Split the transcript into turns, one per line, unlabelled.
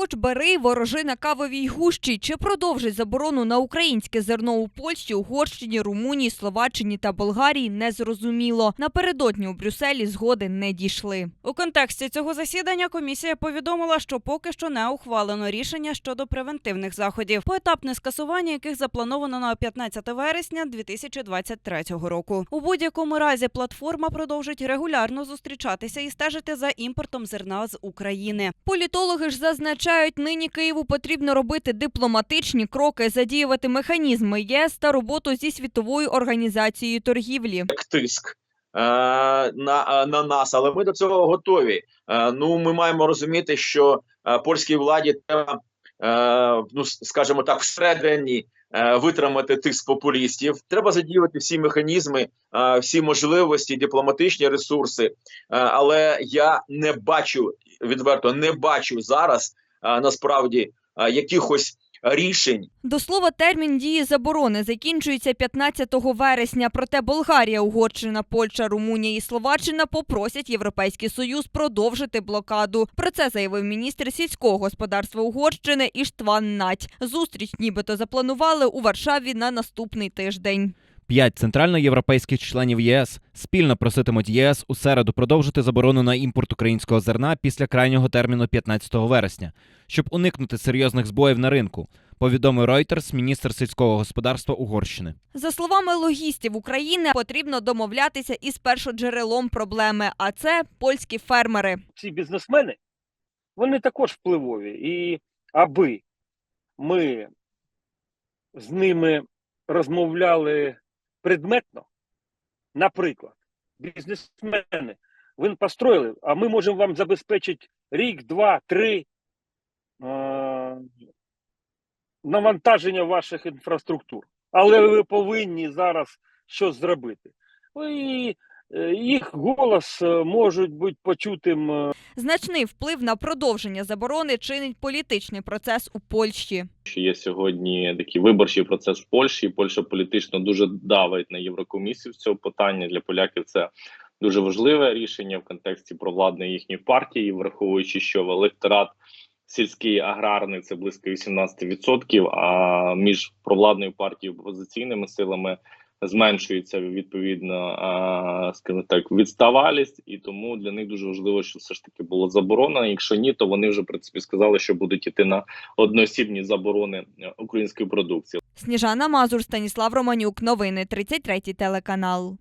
Хоч бери ворожи на кавовій гущі, чи продовжить заборону на українське зерно у Польщі, Угорщині, Румунії, Словаччині та Болгарії не зрозуміло. Напередодні у Брюсселі згоди не дійшли.
У контексті цього засідання комісія повідомила, що поки що не ухвалено рішення щодо превентивних заходів, поетапне скасування яких заплановано на 15 вересня 2023 року. У будь-якому разі платформа продовжить регулярно зустрічатися і стежити за імпортом зерна з України.
Політологи ж зазначають, нині Києву потрібно робити дипломатичні кроки, задіювати механізми ЄС та роботу зі світовою організацією торгівлі.
як тиск е, на, е, на нас, але ми до цього готові. Е, ну, ми маємо розуміти, що польській владі треба, ну скажімо так, всередині витримати тиск популістів. Треба задіювати всі механізми, всі можливості, дипломатичні ресурси. Але я не бачу відверто, не бачу зараз насправді якихось рішень.
До слова, термін дії заборони закінчується 15 вересня. Проте Болгарія, Угорщина, Польща, Румунія і Словаччина попросять Європейський Союз продовжити блокаду. Про це заявив міністр сільського господарства Угорщини Іштван Нать. Зустріч нібито запланували у Варшаві на наступний тиждень.
П'ять центральноєвропейських членів ЄС спільно проситимуть ЄС у середу продовжити заборону на імпорт українського зерна після крайнього терміну 15 вересня, щоб уникнути серйозних збоїв на ринку. Повідомив Reuters міністр сільського господарства Угорщини.
За словами логістів України, потрібно домовлятися із першоджерелом проблеми, а це польські фермери.
ці бізнесмени, вони також впливові. І аби ми з ними розмовляли предметно, наприклад, бізнесмени, ви построїли, а ми можемо вам забезпечити рік, два, три е- навантаження ваших інфраструктур. Але ви повинні зараз щось зробити. І їх голос е, можуть бути почутим е,
Значний вплив на продовження заборони чинить політичний процес у Польщі.
що є сьогодні такий виборчий процес в Польщі. Польща політично дуже давить на Єврокомісію з цього питання. Для поляків це дуже важливе рішення в контексті провладної їхньої партії, враховуючи, що електорат сільський аграрний це близько 18%, а між провладною партією опозиційними силами зменшується відповідно, скажімо так, відставалість, і тому для них дуже важливо, що все ж таки було заборонено. Якщо ні, то вони вже в принципі сказали, що будуть іти на одноосібні заборони е, української продукції.
Сніжана Мазур, Станіслав Романюк. Новини 33 телеканал.